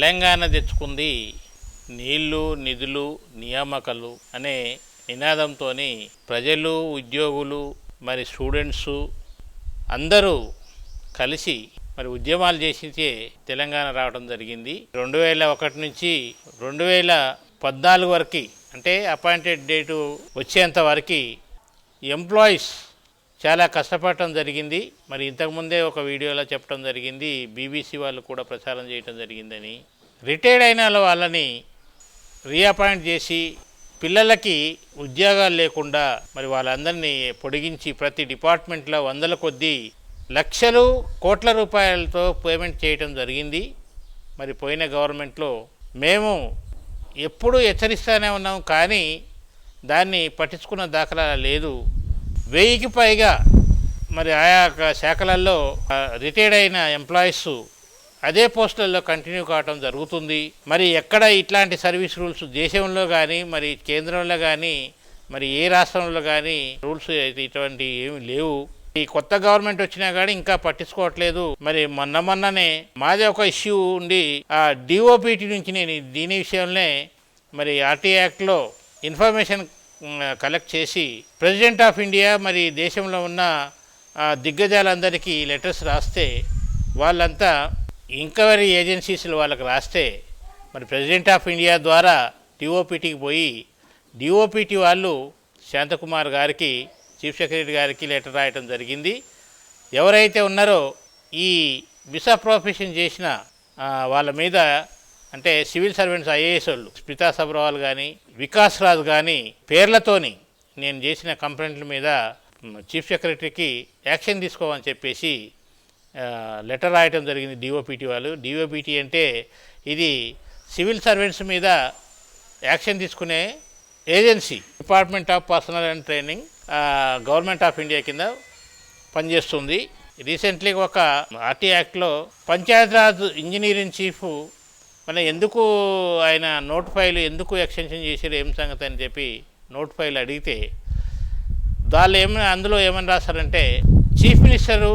తెలంగాణ తెచ్చుకుంది నీళ్ళు నిధులు నియామకాలు అనే నినాదంతో ప్రజలు ఉద్యోగులు మరి స్టూడెంట్స్ అందరూ కలిసి మరి ఉద్యమాలు చేసితే తెలంగాణ రావడం జరిగింది. రెండు వేల ఒకటి నుంచి రెండు వేల పద్నాలుగు వరకు అంటే అపాయింటెడ్ డేటు వచ్చేంత వరకు ఎంప్లాయీస్ చాలా కష్టపడటం జరిగింది. మరి ఇంతకుముందే ఒక వీడియోలో చెప్పడం జరిగింది. బీబీసీ వాళ్ళు కూడా ప్రచారం చేయడం జరిగిందని. రిటైర్డ్ అయిన వాళ్ళని రీఅపాయింట్ చేసి పిల్లలకి ఉద్యోగాలు లేకుండా మరి వాళ్ళందరినీ పొడిగించి ప్రతి డిపార్ట్మెంట్లో వందల కొద్దీ లక్షలు కోట్ల రూపాయలతో పేమెంట్ చేయటం జరిగింది. మరి పోయిన గవర్నమెంట్లో మేము ఎప్పుడూ హెచ్చరిస్తూనే ఉన్నాం కానీ దాన్ని పట్టించుకున్న దాఖలా లేదు. వెయ్యికి పైగా మరి ఆయా శాఖలలో రిటైర్డ్ అయిన ఎంప్లాయీస్ అదే పోస్టులలో కంటిన్యూ కావడం జరుగుతుంది. మరి ఎక్కడ ఇట్లాంటి సర్వీస్ రూల్స్ దేశంలో కానీ మరి కేంద్రంలో కానీ మరి ఏ రాష్ట్రంలో కానీ రూల్స్ అయితే ఇటువంటి ఏమి లేవు. ఈ కొత్త గవర్నమెంట్ వచ్చినా కానీ ఇంకా పట్టించుకోవట్లేదు. మరి మొన్న మొన్ననే మాది ఒక ఇష్యూ ఉండి ఆ డిఓపిటి నుంచి నేను దీని విషయంలో మరి ఆర్టీ యాక్ట్లో ఇన్ఫర్మేషన్ కలెక్ట్ చేసి ప్రెసిడెంట్ ఆఫ్ ఇండియా మరి దేశంలో ఉన్న దిగ్గజాలందరికీ లెటర్స్ రాస్తే వాళ్ళంతా ఇంక్వైరీ ఏజెన్సీస్లు వాళ్ళకి రాస్తే మరి ప్రెసిడెంట్ ఆఫ్ ఇండియా ద్వారా డిఓపిటీకి పోయి డిఓపిటీ వాళ్ళు శాంతకుమార్ గారికి చీఫ్ సెక్రటరీ గారికి లెటర్ రాయటం జరిగింది. ఎవరైతే ఉన్నారో ఈ విసా ప్రొఫెషన్ చేసిన వాళ్ళ మీద అంటే సివిల్ సర్వెంట్స్ ఐఏఎస్ వాళ్ళు స్మితా సబ్రవాల్ కానీ వికాస్ రాజ్ కానీ పేర్లతోని నేను చేసిన కంప్లైంట్ల మీద చీఫ్ సెక్రటరీకి యాక్షన్ తీసుకోమని చెప్పేసి లెటర్ రాయటం జరిగింది డిఓపిటి వాళ్ళు. డిఓపిటి అంటే ఇది సివిల్ సర్వెంట్స్ మీద యాక్షన్ తీసుకునే agency department of personnel and training government of India కింద పనిచేస్తుంది. రీసెంట్లీ ఒక ఆర్టీ యాక్ట్లో పంచాయతీరాజ్ ఇంజనీరింగ్ చీఫ్ మన ఎందుకు ఆయన నోట్ ఫైల్ ఎందుకు ఎక్స్టెన్షన్ చేశారు ఏం సంగతి అని చెప్పి నోట్ ఫైల్ అడిగితే దానిలో ఏమైనా అందులో ఏమని రాస్తారంటే చీఫ్ మినిస్టరు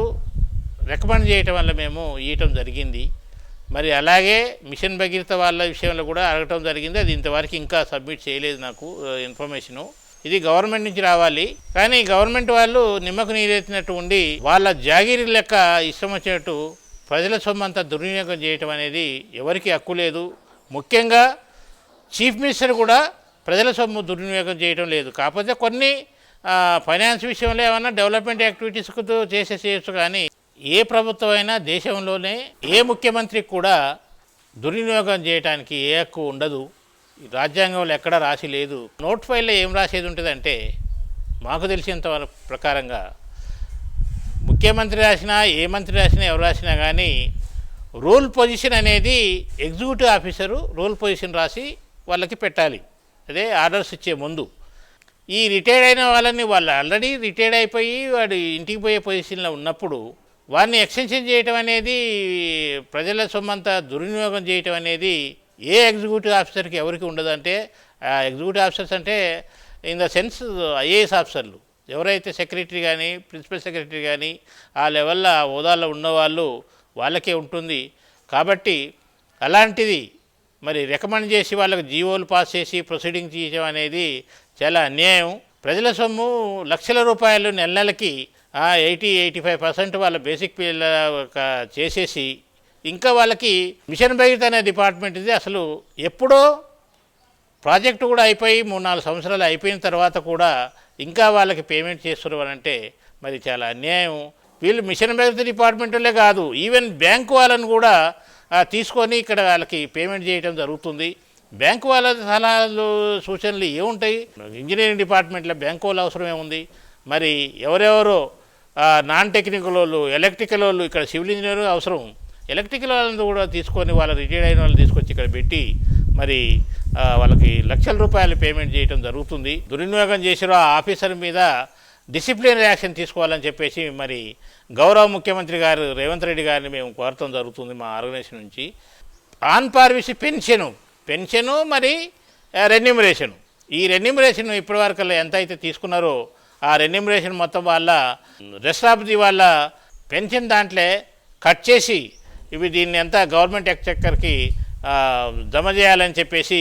రికమెండ్ చేయటం వల్ల మేము ఇవ్వటం జరిగింది. మరి అలాగే మిషన్ భగీరథ వాళ్ళ విషయంలో కూడా అడగటం జరిగింది. అది ఇంతవరకు ఇంకా సబ్మిట్ చేయలేదు నాకు ఇన్ఫర్మేషను. ఇది గవర్నమెంట్ నుంచి రావాలి. కానీ గవర్నమెంట్ వాళ్ళు నిమ్మకు నీరెత్తినట్టు ఉండి వాళ్ళ జాగిరి లెక్క ఇష్టం వచ్చినట్టు ప్రజల సొమ్మంతా దుర్వినియోగం చేయటం అనేది ఎవరికి హక్కు లేదు. ముఖ్యంగా చీఫ్ మినిస్టర్ కూడా ప్రజల సొమ్ము దుర్వినియోగం చేయడం లేదు. కాకపోతే కొన్ని ఫైనాన్స్ విషయంలో ఏమైనా డెవలప్మెంట్ యాక్టివిటీస్కు చేసే చేయొచ్చు కానీ ఏ ప్రభుత్వం అయినా దేశంలోనే ఏ ముఖ్యమంత్రికి కూడా దుర్వినియోగం చేయడానికి ఏ హక్కు ఉండదు. రాజ్యాంగంలో ఎక్కడా రాసి లేదు. నోట్ ఫైల్లో ఏం రాసేది ఉంటుందంటే మాకు తెలిసినంత ప్రకారంగా ముఖ్యమంత్రి రాసినా ఏ మంత్రి రాసినా ఎవరు రాసినా కానీ రోల్ పొజిషన్ అనేది ఎగ్జిక్యూటివ్ ఆఫీసరు రోల్ పొజిషన్ రాసి వాళ్ళకి పెట్టాలి. అదే ఆర్డర్స్ ఇచ్చే ముందు. ఈ రిటైర్డ్ అయిన వాళ్ళని వాళ్ళు ఆల్రెడీ రిటైర్డ్ అయిపోయి వాడు ఇంటికి పోయే పొజిషన్లో ఉన్నప్పుడు వారిని ఎక్స్టెన్షన్ చేయటం అనేది ప్రజల సొమ్మంతా దుర్వినియోగం చేయటం అనేది ఏ ఎగ్జిక్యూటివ్ ఆఫీసర్కి ఎవరికి ఉండదంటే ఆ ఎగ్జిక్యూటివ్ ఆఫీసర్స్ అంటే ఇన్ ద సెన్స్ ఐఏఎస్ ఆఫీసర్లు. ఎవరైతే సెక్రటరీ కానీ ప్రిన్సిపల్ సెక్రటరీ కానీ ఆ లెవెల్లో హోదాలో ఉన్నవాళ్ళు వాళ్ళకే ఉంటుంది. కాబట్టి అలాంటిది మరి రికమెండ్ చేసి వాళ్ళకి జీవోలు పాస్ చేసి ప్రొసీడింగ్ చేయడం అనేది చాలా అన్యాయం. ప్రజల సొమ్ము లక్షల రూపాయలు నెల నెలకి ఎయిటీ ఎయిటీ ఫైవ్ పర్సెంట్ వాళ్ళ బేసిక్ పిల్ల చేసేసి ఇంకా వాళ్ళకి మిషన్ భగీరథ అనే డిపార్ట్మెంట్ ఇది అసలు ఎప్పుడో ప్రాజెక్టు కూడా అయిపోయి మూడు నాలుగు సంవత్సరాలు అయిపోయిన తర్వాత కూడా ఇంకా వాళ్ళకి పేమెంట్ చేస్తున్నారు అంటే మరి చాలా అన్యాయం. వీళ్ళు మిషన్ భగీరథ డిపార్ట్మెంట్లే కాదు ఈవెన్ బ్యాంకు వాళ్ళని కూడా తీసుకొని ఇక్కడ వాళ్ళకి పేమెంట్ చేయడం జరుగుతుంది. బ్యాంకు వాళ్ళ సలహాలు సూచనలు ఏముంటాయి? ఇంజనీరింగ్ డిపార్ట్మెంట్లో బ్యాంకు వాళ్ళు అవసరం ఏముంది మరి ఎవరెవరో నాన్ టెక్నికల్ వాళ్ళు ఎలక్ట్రికల్ వాళ్ళు ఇక్కడ సివిల్ ఇంజనీర్ అవసరం. ఎలక్ట్రికల్ వాళ్ళని కూడా తీసుకొని వాళ్ళ రిటైర్డ్ అయిన వాళ్ళు తీసుకొచ్చి ఇక్కడ పెట్టి మరి వాళ్ళకి లక్షల రూపాయలు పేమెంట్ చేయడం జరుగుతుంది. దుర్వినియోగం చేసిన ఆ ఆఫీసర్ మీద డిసిప్లిన్ యాక్షన్ తీసుకోవాలని చెప్పేసి మరి గౌరవ ముఖ్యమంత్రి గారు రేవంత్ రెడ్డి గారిని మేము కోరటం జరుగుతుంది మా ఆర్గనైజేషన్ నుంచి. ఆన్ పార్విసి పెన్షను పెన్షను మరి రెన్యూమరేషను. ఈ రెన్యూమరేషన్ ఇప్పటివరకు ఎంత అయితే తీసుకున్నారో ఆ రెన్యూమరేషన్ మొత్తం వాళ్ళ రెస్ట్ ఆఫ్ ది వాళ్ళ పెన్షన్ దాంట్లో కట్ చేసి ఇవి దీన్ని ఎంత గవర్నమెంట్ ఎక్స్చెక్కర్కి జమ చేయాలని చెప్పేసి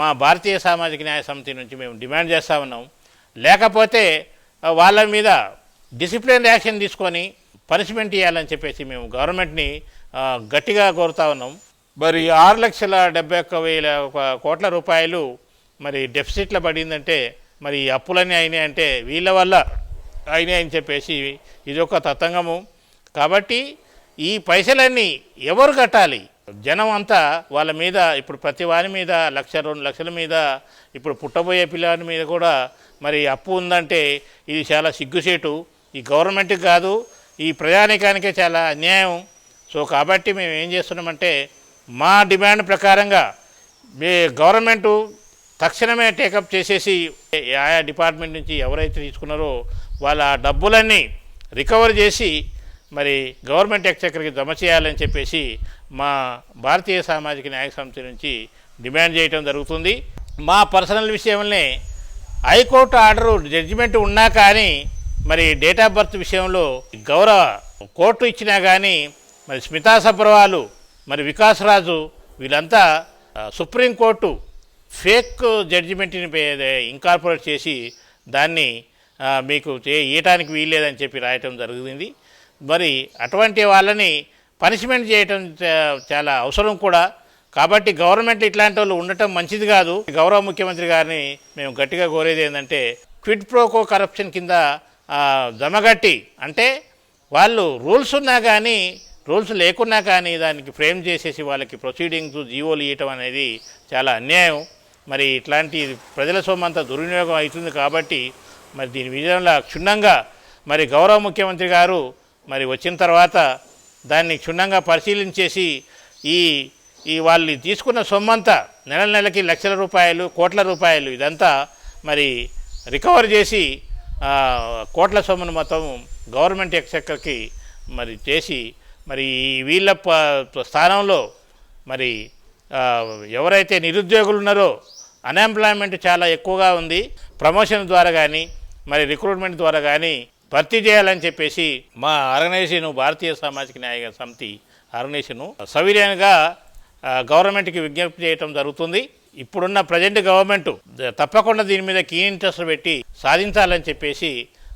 మా భారతీయ సామాజిక న్యాయ సమితి నుంచి మేము డిమాండ్ చేస్తూ ఉన్నాం. లేకపోతే వాళ్ళ మీద డిసిప్లిన్ యాక్షన్ తీసుకొని పనిష్మెంట్ ఇవ్వాలని చెప్పేసి మేము గవర్నమెంట్ని గట్టిగా కోరుతా ఉన్నాం. మరి ఆరు లక్షల డెబ్బై ఒక్క వేల ఒక కోట్ల రూపాయలు మరి డెఫిసిట్లో పడిందంటే మరి అప్పులన్నీ అయినాయి అంటే వీళ్ళ వల్ల అయినాయి అని చెప్పేసి ఇది ఒక తతంగము. కాబట్టి ఈ పైసలన్నీ ఎవరు కట్టాలి? జనం అంతా వాళ్ళ మీద ఇప్పుడు ప్రతి వారి మీద లక్ష రెండు లక్షల మీద ఇప్పుడు పుట్టబోయే పిల్లవాడి మీద కూడా మరి అప్పు ఉందంటే ఇది చాలా సిగ్గుసేటు ఈ గవర్నమెంట్కి కాదు ఈ ప్రజానికానికే చాలా అన్యాయం. సో కాబట్టి మేము ఏం చేస్తున్నామంటే మా డిమాండ్ ప్రకారంగా మీ గవర్నమెంటు తక్షణమే టేకప్ చేసేసి ఆయా డిపార్ట్మెంట్ నుంచి ఎవరైతే తీసుకున్నారో వాళ్ళ డబ్బులన్నీ రికవర్ చేసి మరి గవర్నమెంట్ ఎక్చక్రకి జమ చేయాలని చెప్పేసి మా భారతీయ సామాజిక న్యాయ సమితి నుంచి డిమాండ్ చేయటం జరుగుతుంది. మా పర్సనల్ విషయంలోనే హైకోర్టు ఆర్డరు జడ్జిమెంట్ ఉన్నా కానీ మరి డేట్ ఆఫ్ బర్త్ విషయంలో గౌరవ కోర్టు ఇచ్చినా కానీ మరి స్మితా సబ్రవాలు మరి వికాస్ రాజు వీళ్ళంతా సుప్రీంకోర్టు ఫేక్ జడ్జిమెంట్ని ఇంకార్పొరేట్ చేసి దాన్ని మీకు చేయటానికి ఇయ్యటానికి వీల్లేదని చెప్పి రాయటం జరిగింది. మరి అటువంటి వాళ్ళని పనిష్మెంట్ చేయటం చాలా అవసరం కూడా. కాబట్టి గవర్నమెంట్ ఇట్లాంటి వాళ్ళు ఉండటం మంచిది కాదు. గౌరవ ముఖ్యమంత్రి గారిని మేము గట్టిగా కోరేది ఏంటంటే క్విడ్ ప్రోకో కరప్షన్ కింద ఆ, జమగట్టి అంటే వాళ్ళు రూల్స్ ఉన్నా కానీ రూల్స్ లేకున్నా కానీ దానికి ఫ్రేమ్ చేసేసి వాళ్ళకి ప్రొసీడింగ్స్ జీవోలు ఇవ్వటం అనేది చాలా అన్యాయం. మరి ఇట్లాంటి ప్రజల సొమ్మంతా దుర్వినియోగం అవుతుంది కాబట్టి మరి దీని విజయంలో క్షుణ్ణంగా మరి గౌరవ ముఖ్యమంత్రి గారు మరి వచ్చిన తర్వాత దాన్ని క్షుణ్ణంగా పరిశీలించేసి ఈ ఈ వాళ్ళు తీసుకున్న సొమ్మంతా నెల నెలకి లక్షల రూపాయలు కోట్ల రూపాయలు ఇదంతా మరి రికవర్ చేసి కోట్ల సొమ్మును మొత్తం గవర్నమెంట్ ఎక్సెక్కర్కి మరి చేసి మరి ఈ వీళ్ళ ప- స్థానంలో మరి ఎవరైతే నిరుద్యోగులు ఉన్నారో అన్ఎంప్లాయ్మెంట్ చాలా ఎక్కువగా ఉంది. ప్రమోషన్ ద్వారా కానీ మరి రిక్రూట్మెంట్ ద్వారా కానీ భర్తీ చేయాలని చెప్పేసి మా ఆర్గనైజేషన్ భారతీయ సామాజిక న్యాయ సమితి ఆర్గనైజేషను సవినయంగా గవర్నమెంట్కి విజ్ఞప్తి చేయటం జరుగుతుంది. ఇప్పుడున్న ప్రజెంట్ గవర్నమెంట్ తప్పకుండా దీని మీద కీ ఇంట్రెస్ట్ పెట్టి సాధించాలని చెప్పేసి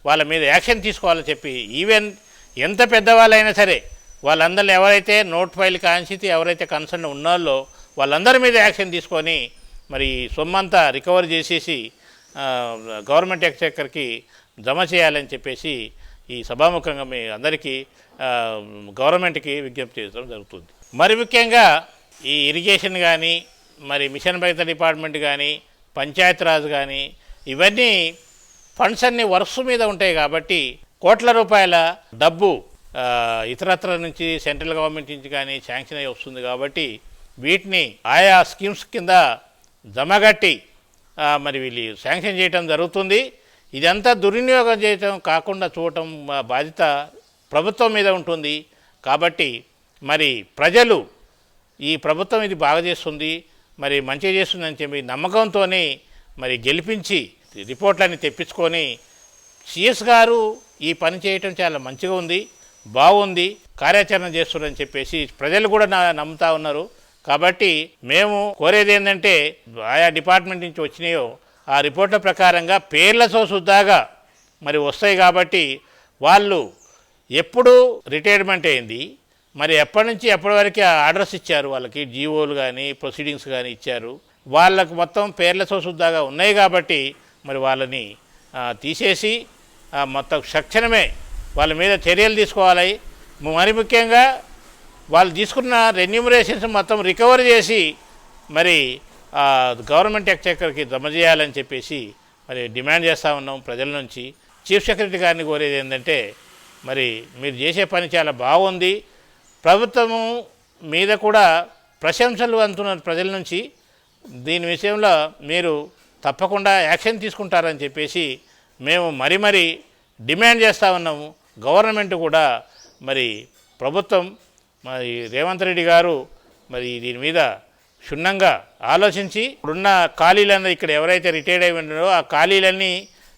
వాళ్ళ మీద యాక్షన్ తీసుకోవాలని చెప్పి ఈవెన్ ఎంత పెద్దవాళ్ళైనా సరే వాళ్ళందరూ ఎవరైతే నోట్ ఫైల్ కాన్సితి ఎవరైతే కన్సర్న్ ఉన్నారో వాళ్ళందరి మీద యాక్షన్ తీసుకొని మరి సొమ్మంతా రికవర్ చేసేసి గవర్నమెంట్ ఎక్స్చెక్కర్కి జమ చేయాలని చెప్పేసి ఈ సభాముఖంగా మీ అందరికీ గవర్నమెంట్కి విజ్ఞప్తి చేయడం జరుగుతుంది. మరి ముఖ్యంగా ఈ ఇరిగేషన్ కానీ మరి మిషన్ భరిత డిపార్ట్మెంట్ కానీ పంచాయతీరాజ్ కానీ ఇవన్నీ ఫండ్స్ అన్ని వర్క్స్ మీద ఉంటాయి కాబట్టి కోట్ల రూపాయల డబ్బు ఇతరత్ర నుంచి సెంట్రల్ గవర్నమెంట్ నుంచి కానీ శాంక్షన్ అయి వస్తుంది కాబట్టి వీటిని ఆయా స్కీమ్స్ కింద జమగట్టి మరి వీళ్ళు శాంక్షన్ చేయటం జరుగుతుంది. ఇదంతా దుర్వినియోగం చేయటం కాకుండా చూడటం మా బాధ్యత ప్రభుత్వం మీద ఉంటుంది. కాబట్టి మరి ప్రజలు ఈ ప్రభుత్వం ఇది బాగా చేస్తుంది మరి మంచిగా చేస్తుందని చెప్పి నమ్మకంతోనే మరి గెలిపించి రిపోర్ట్లన్నీ తెప్పించుకొని సిఎస్ గారు ఈ పని చేయటం చాలా మంచిగా ఉంది బాగుంది కార్యాచరణ చేస్తున్నారని చెప్పేసి ప్రజలు కూడా నా నమ్ముతా ఉన్నారు. కాబట్టి మేము కోరేది ఏంటంటే ఆయా డిపార్ట్మెంట్ నుంచి వచ్చినాయో ఆ రిపోర్ట్ల ప్రకారంగా పేర్లతో సుద్దాగా మరి వస్తాయి కాబట్టి వాళ్ళు ఎప్పుడు రిటైర్మెంట్ అయింది మరి ఎప్పటి నుంచి ఎప్పటి వరకు ఆర్డర్స్ ఇచ్చారు వాళ్ళకి? జీవోలు కానీ ప్రొసీడింగ్స్ కానీ ఇచ్చారు. వాళ్ళకు మొత్తం పేర్లతో సుద్దాగా ఉన్నాయి కాబట్టి మరి వాళ్ళని తీసేసి మొత్తం తక్షణమే వాళ్ళ మీద చర్యలు తీసుకోవాలి. మరి ముఖ్యంగా వాళ్ళు తీసుకున్న రెన్యూమరేషన్స్ మొత్తం రికవర్ చేసి మరి గవర్నమెంట్ ఎక్చక్కర్కి జమ చేయాలని చెప్పేసి మరి డిమాండ్ చేస్తూ ఉన్నాం ప్రజల నుంచి. చీఫ్ సెక్రటరీ గారిని కోరేది ఏంటంటే మరి మీరు చేసే పని చాలా బాగుంది. ప్రభుత్వము మీద కూడా ప్రశంసలు అందుతున్నారు ప్రజల నుంచి. దీని విషయంలో మీరు తప్పకుండా యాక్షన్ తీసుకుంటారని చెప్పేసి మేము మరి మరి డిమాండ్ చేస్తూ ఉన్నాము. గవర్నమెంట్ కూడా మరి ప్రభుత్వం మరి రేవంత్ రెడ్డి గారు మరి దీని మీద క్షుణ్ణంగా ఆలోచించి ఇప్పుడున్న ఖాళీలన్నీ ఇక్కడ ఎవరైతే రిటైర్డ్ అయి ఉన్నారో ఆ ఖాళీలన్నీ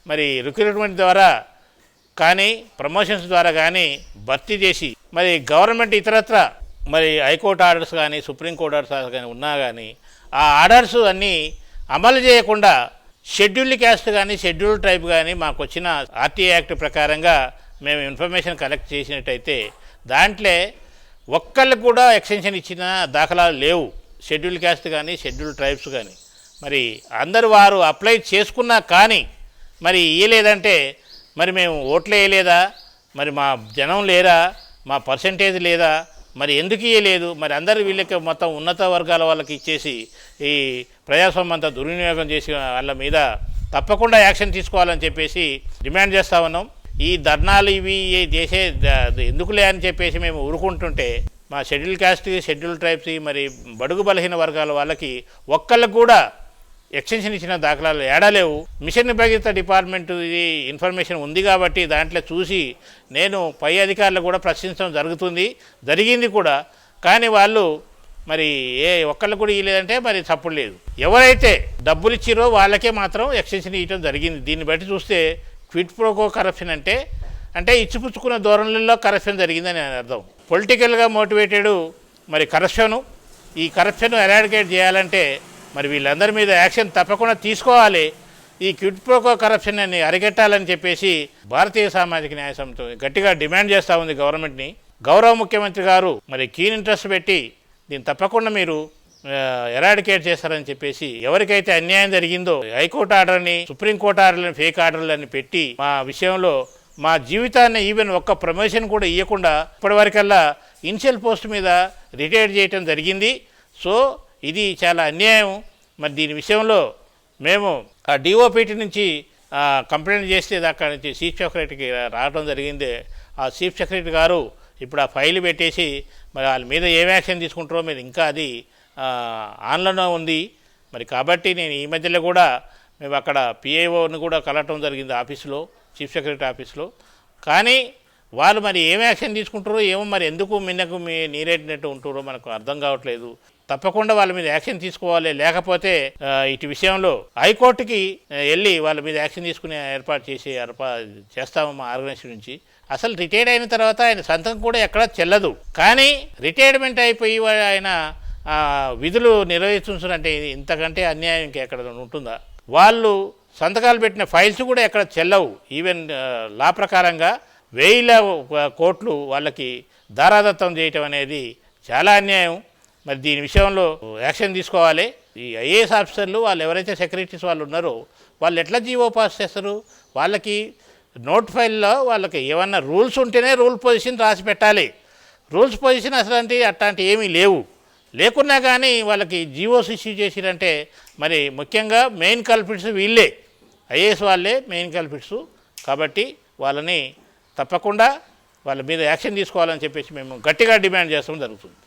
మరి రిక్రూట్మెంట్ ద్వారా కానీ ప్రమోషన్స్ ద్వారా కానీ భర్తీ చేసి మరి గవర్నమెంట్ ఇతరత్ర మరి హైకోర్టు ఆర్డర్స్ కానీ సుప్రీంకోర్టు ఆర్డర్స్ కానీ ఉన్నా కానీ ఆ ఆర్డర్స్ అన్నీ అమలు చేయకుండా షెడ్యూల్డ్ క్యాస్ట్ కానీ షెడ్యూల్డ్ ట్రైబ్ కానీ మాకు వచ్చిన ఆర్టీ యాక్ట్ ప్రకారంగా మేము ఇన్ఫర్మేషన్ కలెక్ట్ చేసినట్టయితే దాంట్లో ఒక్కళ్ళు కూడా ఎక్స్టెన్షన్ ఇచ్చిన దాఖలాలు లేవు. షెడ్యూల్ క్యాస్ట్ కానీ షెడ్యూల్ ట్రైబ్స్ కానీ. మరి అందరు వారు అప్లై చేసుకున్నా కానీ మరి ఇయ్యలేదంటే మరి మేము ఓట్లు వేయలేదా? మరి మా జనం లేరా? మా పర్సంటేజ్ లేదా? మరి ఎందుకు ఇయ్యలేదు? మరి అందరు వీళ్ళకి మొత్తం ఉన్నత వర్గాల వాళ్ళకి ఇచ్చేసి ఈ ప్రజాస్వామ్యం అంతా దుర్వినియోగం చేసి వాళ్ళ మీద తప్పకుండా యాక్షన్ తీసుకోవాలని చెప్పేసి డిమాండ్ చేస్తా ఉన్నాం. ఈ ధర్నాలు ఇవి చేసే ఎందుకులే అని చెప్పేసి మేము ఊరుకుంటుంటే మా షెడ్యూల్ క్యాస్ట్ షెడ్యూల్ ట్రైబ్స్ మరి బడుగు బలహీన వర్గాల వాళ్ళకి ఒక్కళ్ళకు కూడా ఎక్స్టెన్షన్ ఇచ్చిన దాఖలాలు ఏడలేవు. మిషన్ భగీరథ డిపార్ట్మెంట్ ఇది ఇన్ఫర్మేషన్ ఉంది కాబట్టి దాంట్లో చూసి నేను పై అధికారులు కూడా ప్రశ్నించడం జరుగుతుంది. జరిగింది కూడా. కానీ వాళ్ళు మరి ఏ ఒక్కళ్ళు కూడా ఇవ్వలేదంటే మరి తప్పుడు లేదు ఎవరైతే డబ్బులు ఇచ్చిరో వాళ్ళకే మాత్రం ఎక్స్టెన్షన్ ఇవ్వడం జరిగింది. దీన్ని బట్టి చూస్తే క్విట్ ప్రోకో కరప్షన్ అంటే అంటే ఇచ్చిపుచ్చుకున్న ధోరణులలో కరప్షన్ జరిగిందని అర్థం. పొలిటికల్గా మోటివేటెడ్ మరి కరప్షను. ఈ కరప్షన్ ఎరాడికేట్ చేయాలంటే మరి వీళ్ళందరి మీద యాక్షన్ తప్పకుండా తీసుకోవాలి. ఈ క్విట్ ప్రోకో కరప్షన్ అని అరికట్టాలని చెప్పేసి భారతీయ సామాజిక న్యాయ సంస్థ గట్టిగా డిమాండ్ చేస్తూ ఉంది గవర్నమెంట్ని. గౌరవ ముఖ్యమంత్రి గారు మరి కీన్ ఇంట్రెస్ట్ పెట్టి దీన్ని తప్పకుండా మీరు ఎరాడికేట్ చేస్తారని చెప్పేసి ఎవరికైతే అన్యాయం జరిగిందో హైకోర్టు ఆర్డర్ని సుప్రీంకోర్టు ఆర్డర్ని ఫేక్ ఆర్డర్లని పెట్టి మా విషయంలో మా జీవితాన్ని ఈవెన్ ఒక్క ప్రమోషన్ కూడా ఇవ్వకుండా ఇప్పటివరకల్లా ఇన్షియల్ పోస్ట్ మీద రిటైర్ చేయటం జరిగింది. సో ఇది చాలా అన్యాయం. మరి దీని విషయంలో మేము ఆ డిఓపిటి నుంచి కంప్లైంట్ చేస్తే అక్కడ నుంచి చీఫ్ సెక్రటరీకి రావడం జరిగింది. ఆ చీఫ్ సెక్రటరీ గారు ఇప్పుడు ఆ ఫైల్ పెట్టేసి మరి వాళ్ళ మీద ఏం యాక్షన్ తీసుకుంటారో మీరు ఇంకా అది ఆన్లైన్లో ఉంది. మరి కాబట్టి నేను ఈ మధ్యలో కూడా మేము అక్కడ పిఐఓని కూడా కలవటం జరిగింది ఆఫీసులో చీఫ్ సెక్రటరీ ఆఫీస్లో. కానీ వాళ్ళు మరి ఏం యాక్షన్ తీసుకుంటారో ఏమో మరి ఎందుకు మిన్నకు మీ నీరెట్టినట్టు ఉంటారో మనకు అర్థం కావట్లేదు. తప్పకుండా వాళ్ళ మీద యాక్షన్ తీసుకోవాలి. లేకపోతే ఇటు విషయంలో హైకోర్టుకి వెళ్ళి వాళ్ళ మీద యాక్షన్ తీసుకునే ఏర్పాటు చేసి ఏర్పా చేస్తాము మా ఆర్గనైజేషన్ నుంచి. అసలు రిటైర్డ్ అయిన తర్వాత ఆయన సంతకం కూడా ఎక్కడా చెల్లదు. కానీ రిటైర్మెంట్ అయిపోయి ఆయన విధులు నిర్వహిస్తుంటారంటే అంటే ఇంతకంటే అన్యాయం ఇంకెక్కడ ఉంటుందా? వాళ్ళు సంతకాలు పెట్టిన ఫైల్స్ కూడా ఎక్కడ చెల్లవు. ఈవెన్ లా ప్రకారంగా వేల కోట్లు వాళ్ళకి దారాదత్తం చేయటం అనేది చాలా అన్యాయం. మరి దీని విషయంలో యాక్షన్ తీసుకోవాలి. ఈ ఐఏఎస్ ఆఫీసర్లు వాళ్ళు ఎవరైతే సెక్రటరీస్ వాళ్ళు ఉన్నారో వాళ్ళు ఎట్లా జీవో పాస్ చేస్తారు? వాళ్ళకి నోట్ ఫైల్లో వాళ్ళకి ఏమన్నా రూల్స్ ఉంటేనే రూల్ పొజిషన్ రాసి పెట్టాలి. రూల్స్ పొజిషన్ అసలు అంటే అట్లాంటివి ఏమీ లేవు. లేకున్నా కానీ వాళ్ళకి జీవోస్ ఇష్యూ చేసిరంటే మరి ముఖ్యంగా మెయిన్ కల్పిట్స్ వీళ్ళే. ఐఏఎస్ వాళ్ళే మెయిన్ కల్పిట్స్. కాబట్టి వాళ్ళని తప్పకుండా వాళ్ళ మీద యాక్షన్ తీసుకోవాలని చెప్పేసి మేము గట్టిగా డిమాండ్ చేస్తాం జరుగుతుంది.